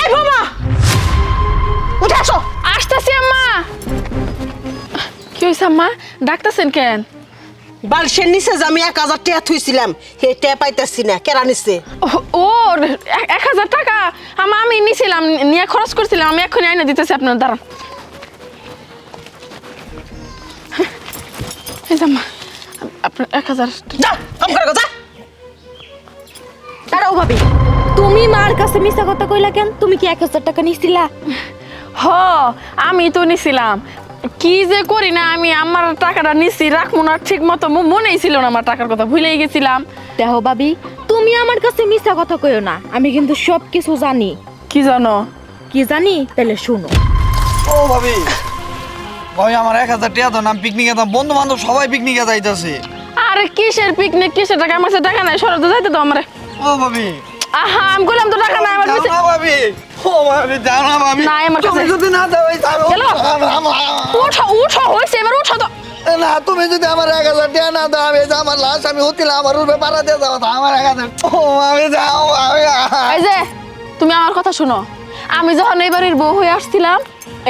এই বোমা! উঠে আসো। আসতেছি আম্মা। কি হয়েছে আম্মা? ডাকতেছেন কেন? বালসের নিচে যে আমি এক হাজার টাকা থুইছিলাম সেই টাকা পাইতেছি না কেরা নিছে? ও- এক- হাজার টাকা? আমা আমি নিছিলাম নিয়ে খরচ করছিলাম আমি এক্ষুনি আইনে দিতেছি আপনার দাঁড়ান। এই যে আম্মা আপনার এক হাজার যা কাম করে যা। দাঁড়াও ভাবি। তুমি মার কাছে মিথ্যা কথা কইলা কেন? তুমি কি এক হাজার টাকা নিছিলা? হ আমি তো নিছিলাম। কি যে করি না আমি আমার টাকাটা নিছি রাখব না ঠিক মতো মো- মনেই ছিল না আমার টাকার কথা ভুলেই গেছিলাম। দেখো ভাবি তুমি আমার কাছে মিথ্যা কথা কইও না। আমি কিন্তু সব কিছু জানি। কি জানো? কি জানি? তাহলে শুনো। ও ভাবি ভাবি আমার এক হাজার টাকা না পিকনিকে দাম বন্ধু বান্ধব সবাই পিকনিকে যাইতেছে। আরে কিসের পিকনিক কিসের টাকা? আমার কাছে টাকা নাই সরতে যাইতে তো আমার। ও ভাবি আহা আমি বললাম তো টাকা নাই আমার কাছে না ভাবি ও ভাবি যাও না ভাবি নাই, আমার কাছে- তুমি যদি না দাও এই যাব। চলো। উঠো উঠো হয়েছে এবার উঠো তো না তুমি যদি আমার এক হাজার টাকা না দাও আমি আমার লাশ আমি হতিলাম আমার রূপে পাড়া দিয়ে দাও আমার এক হাজার ও আমি যাও আমি এই যে তুমি আমার কথা শোনো আমি যখন এই বাড়ির বউ হয়ে আসছিলাম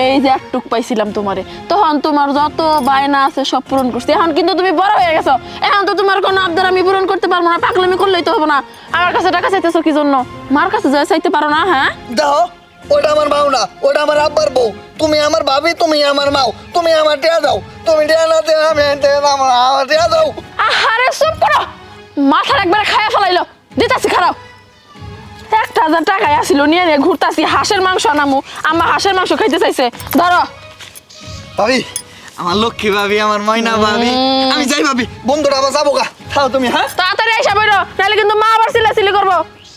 এই যে একটুক পাইছিলাম তোমারে। তখন তোমার যত বায়না আছে সব পূরণ করছি। এখন কিন্তু তুমি বড় হয়ে গেছো। এখন তো তোমার কোনো আবদার আমি পূরণ করতে পারব না পাগলামি করলেই তো হব না। আমার কাছে টাকা চাইতেছো কি জন্য? মার কাছে যা চাইতে পারো না হ্যাঁ? দাও ওটা আমার মাও না ওটা আমার আব্বার বউ। তুমি আমার ভাবি তুমি আমার মাও। তুমি আমার টিয়া দাও। তুমি টিয়া না আমি টিয়া দাও আমার টিয়া দাও। আহারে চুপ করো! মাথার একবারে খায়া ফেলাইলো। দিতাছি খারাপ। হাজার টাকায় আসিল নিয়ে নিয়ে ঘুরতাছি হাঁসের মাংস আনামু। আমার হাঁসের মাংস খাইতে চাইছে। ধরো। ভাবি আমার লক্ষ্মী ভাবি আমার ময়না ভাবি। আমি যাই ভাবি বন্ধুরা আবার যাব গা। খাও তুমি হ্যাঁ? তাড়াতাড়ি এসে বেরো নাহলে কিন্তু মা আবার সিলাসিলি করব।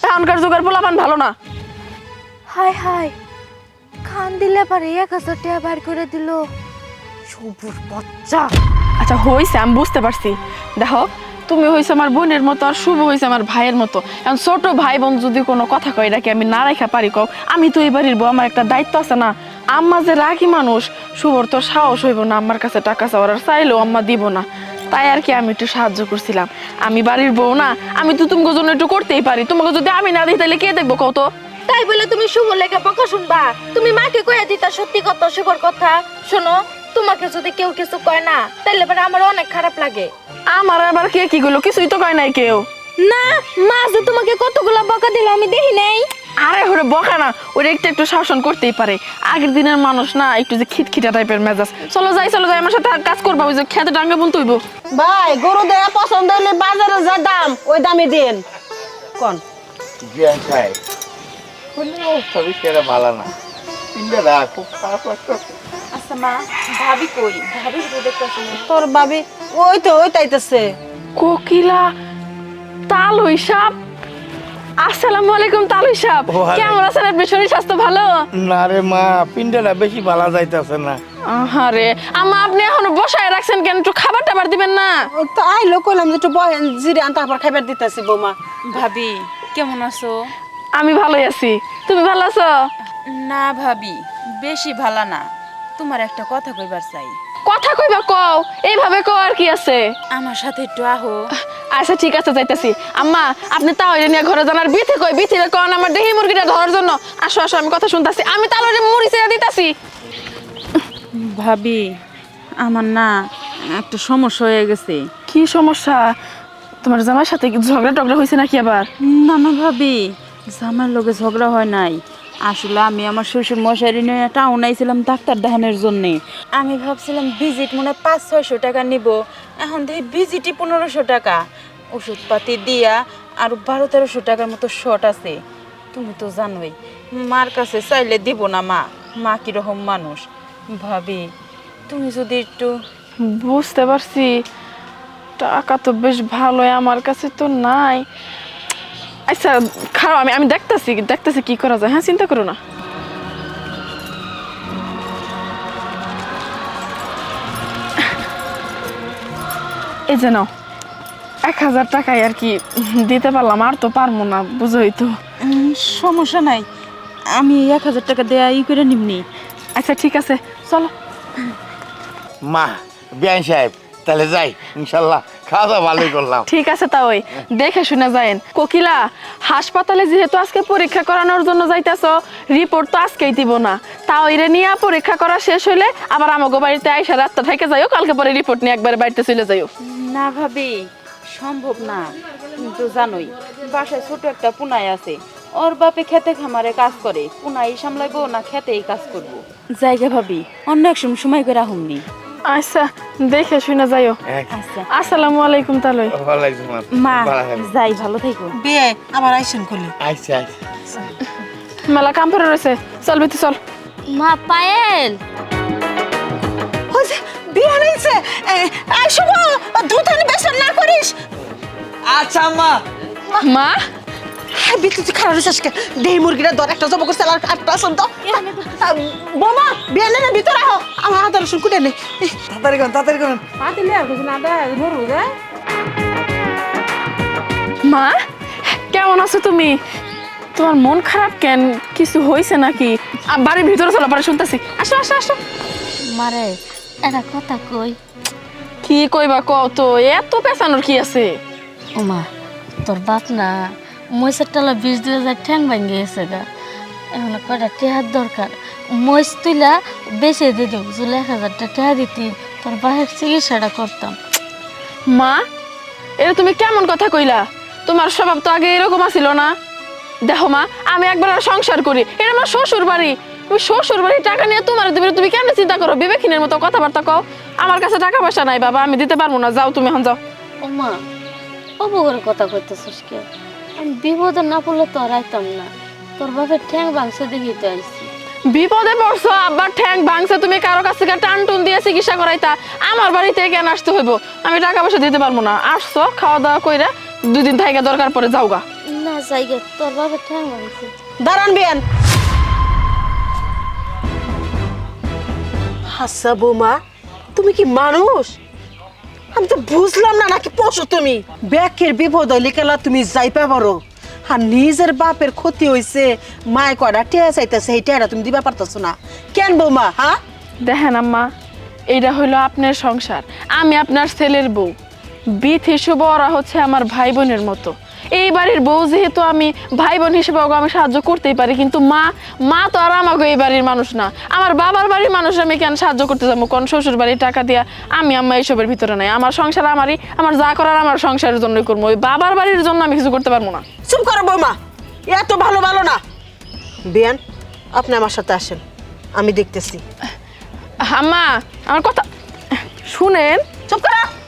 এখনকার যুগের পোলাপান ভালো না। হাই হাই খান দিলে পারে এক হাজার টাকা বার করে দিল। সবুর বাচ্চা। আচ্ছা হইছে আমি বুঝতে পারছি। দেখো তুমি হইছে আমার বোনের মতো আর শুভ হইছে আমার ভাইয়ের মতো। এখন ছোট ভাই বোন যদি কোনো কথা কই রাখি আমি না রেখা পারি, কও, আমি তো এই বাড়ির বউ, আমার একটা দায়িত্ব আছে না। আম্মা যে রাখি মানুষ, শুভর তো সাহস হইব না আমার কাছে টাকা চাওয়ার চাইলেও আম্মা দিব না। তাই আর কি আমি একটু সাহায্য করছিলাম। আমি বাড়ির বউ না, আমি তো তোমাকে জন্য একটু করতেই পারি। তোমাকে যদি আমি না দিই, তাহলে কে দেখব কত তাই বলে তুমি শুভ লেখা বকা শুনবা। তুমি মাকে কয়ে দিতা সত্যি কথা, শুভর কথা। শোনো তোমাকে যদি কেউ কিছু কয় না তাহলে এবার আমার অনেক খারাপ লাগে। আমার আবার কে কি গুলো? কিছুই তো কয় নাই কেউ। না মা যে তোমাকে কতগুলা বকা দিল আমি দেখি নাই। আরে ওরে বকা না ওরে একটু একটু শাসন করতেই পারে। আগের দিনের মানুষ না একটু যে খিটখিটা টাইপের মেজাজ। চলো যাই চলো যাই আমার সাথে কাজ করব ওই যে খেতে ডাঙ্গা বলতে হইব ভাই গরু দেয়া পছন্দ হলে বাজারে যা দাম ওই দামে দেন। কোন। কোনো অবস্থা ভালো না। খুব খারাপ আচ্ছা মা ভাবি কই? ভাবি তো দেখতেছি তোর ভাবি ওই তো ওই তাইতেছে। কোকিলা তাল হিসাব আসসালামু আলাইকুম তাল হিসাব ওয়ালাইকুম। কেমন আছেন আপনি? শরীর স্বাস্থ্য ভালো? না রে মা পিন্ডারা বেশি ভালো যাইতেছে না। আরে আমা আপনি এখনও বসায় রাখছেন কেন? একটু খাবার টাবার দিবেন না। ও তো আইলো কইলাম যে একটু বহেন জিরে আন তারপর খাবার দিতেছি বৌমা। ভাবি কেমন আছো? আমি ভালোই আছি। তুমি ভালো আছো? না ভাবি বেশি ভালো না। তোমার একটা কথা কইবার চাই। কথা কইবা কও এইভাবে কও আর কি আছে? আমার সাথে একটু আহো। আচ্ছা ঠিক আছে যাইতাছি। আম্মা আপনি তাও এটা নিয়ে ঘরে জানার বিথে কই বিথে কন আমার দেহি মুরগিটা ধরার জন্য। আসো আসো আমি কথা শুনতাছি। আমি তাহলে মুড়ি ছেড়ে দিতাছি। ভাবি আমার না একটা সমস্যা হয়ে গেছে। কি সমস্যা? তোমার জামার সাথে কি ঝগড়া টগড়া হয়েছে নাকি আবার? না না ভাবি জামার লোকে ঝগড়া হয় নাই। আসলে আমি আমার শ্বশুর মশারি নিয়ে টাউন আইছিলাম ডাক্তার দেখানোর জন্যে। আমি ভাবছিলাম ভিজিট মনে হয় পাঁচ, ছয়শো টাকা নিব। এখন দেখি ভিজিটই পনেরোশো টাকা। ওষুধপাতি দিয়া আর বারো, তেরোশো টাকার মতো শর্ট আছে। তুমি তো জানোই, মার কাছে চাইলে দিব না মা। মা কীরকম মানুষ? ভাবি, তুমি যদি একটু বুঝতে পারছি। টাকা তো বেশ ভালোই, আমার কাছে তো নাই। আচ্ছা খারাপ আমি আমি দেখতাছি দেখতাছি কি করা যায়। হ্যাঁ চিন্তা করো না। এই যে নাও এক হাজার টাকায় আর কি দিতে পারলাম আর তো পারব না বুঝোই তো। সমস্যা নাই। আমি এক হাজার টাকা দেয়া ই করে নিমনি। আচ্ছা ঠিক আছে চলো। মা বিয়ান সাহেব তাহলে যাই ইনশাল্লাহ। খাওয়া ভালোই করলাম। ঠিক আছে তা ওই দেখে শুনে যায়েন। কোকিলা হাসপাতালে যেহেতু আজকে পরীক্ষা করানোর জন্য যাইতেছ রিপোর্ট তো আজকেই দিব না। তা ওইরে নিয়ে পরীক্ষা করা শেষ হইলে আবার আমাগো বাড়িতে আইসা রাতটা থেকে যাইও কালকে পরে রিপোর্ট নিয়ে একবারে বাড়িতে চলে যাইও। না ভাবি সম্ভব না। তুমি তো জানোই বাসায় ছোট একটা পুনাই আছে। ওর বাপে খেতে খামারে কাজ করে। পুনাই সামলাইবো না খেতেই কাজ করব। জায়গা ভাবি অন্য এক সময় সময় করে আহুমনি। আচ্ছা দেখে শুনে যাইও। আচ্ছা। আসসালামু আলাইকুম তালই। ওয়ালাইকুম মা যাই ভালো থাকো। বিয়ে আমার আইসেন করলি আচ্ছা আচ্ছা। মেলা কাম পরে রয়েছে। চল বিতি চল। মা পায়েল। যে বিয়ে এই শুভ দুধ আনি বেসন না করিস। আচ্ছা মা। হ্যাঁ বিদ্যুৎ খারাপ হয়েছে আজকে দেহি মুরগিটা দর একটা জব করছে আর আটটা আসুন তো। বোমা ভিতরে আহ। আমার আদর রসুন কুটে নেই তাড়াতাড়ি করুন তাড়াতাড়ি করুন। মা কেমন আছো তুমি? তোমার মন খারাপ কেন? কিছু হয়েছে নাকি? বাড়ির ভিতরে চলো পরে শুনতেছি। আসো আসো আসো। মারে একটা কথা কই? কি কইবা কও তো এত পেছানোর কি আছে? ওমা তোর বাপ না মহিষের টালা বিষ দুই হাজার ঠ্যাং ভাঙ্গে গেছে গা। এখন কয়টা টেহার দরকার? মহিষ তুইলা বেশি দিয়ে দেব যদি এক হাজারটা টেহা দিতি তোর বাহের চিকিৎসাটা করতাম। মা এটা তুমি কেমন কথা কইলা? তোমার স্বভাব তো আগে এরকম আছিল না। দেখো মা আমি একবার আর সংসার করি এটা আমার শ্বশুর বাড়ি তুমি শ্বশুর বাড়ি টাকা নিয়ে তোমার দিবে তুমি কেন চিন্তা করো? বিবেকিনের মতো কথাবার্তা কও। আমার কাছে টাকা পয়সা নাই বাবা আমি দিতে পারব না যাও তুমি এখন যাও। ওমা অবগর কথা কইতেছিস কে আমি বিপদে না পড়লে তো আর আইতাম না। তোর বাপের ঠ্যাং ভাঙছে দেখি তো বিপদে পড়ছো আব্বার ঠ্যাং ভাঙছে তুমি কারও কাছ থেকে টান টুন দিয়ে চিকিৎসা করাইতা আমার বাড়িতে কেন আসতে হইব? আমি টাকা পয়সা দিতে পারব না। আসছো খাওয়া দাওয়া কইরা দুই দিন থেকে দরকার পরে যাওগা। না জায়গা তোর বাপের ঠ্যাং ভাঙছে। দাঁড়ান বিয়ান। হাসা বৌমা তুমি কি মানুষ? আমি তো বুঝলাম না, নাকি পশু তুমি? ব্যাকের বিপদ হইলে কেলা তুমি যাই পারো। আর নিজের বাপের ক্ষতি হইছে, মায় কয়টা টেয়া চাইতেছে এই টেয়াটা তুমি দিবা পারতেছো না। কেন বৌমা হ্যাঁ দেখেন আম্মা, এইটা হলো আপনার সংসার। আমি আপনার ছেলের বউ। বিথ শুভ ওরা হচ্ছে আমার ভাই বোনের মতো। এই বাড়ির বউ যেহেতু আমি ভাই বোন হিসেবে ওকে আমি সাহায্য করতেই পারি কিন্তু মা মা তো আর আমাকে এই বাড়ির মানুষ না। আমার বাবার বাড়ির মানুষ আমি কেন সাহায্য করতে যাব? কোন শ্বশুর বাড়ির টাকা দিয়া আমি আম্মা এইসবের ভিতরে নাই। আমার সংসার আমারই আমার যা করার আমার সংসারের জন্যই করব। ওই বাবার বাড়ির জন্য আমি কিছু করতে পারব না। চুপ করো বৌমা এত ভালো ভালো না। বিয়ান আপনি আমার সাথে আসেন আমি দেখতেছি। আম্মা আমার কথা শুনেন। চুপ করো।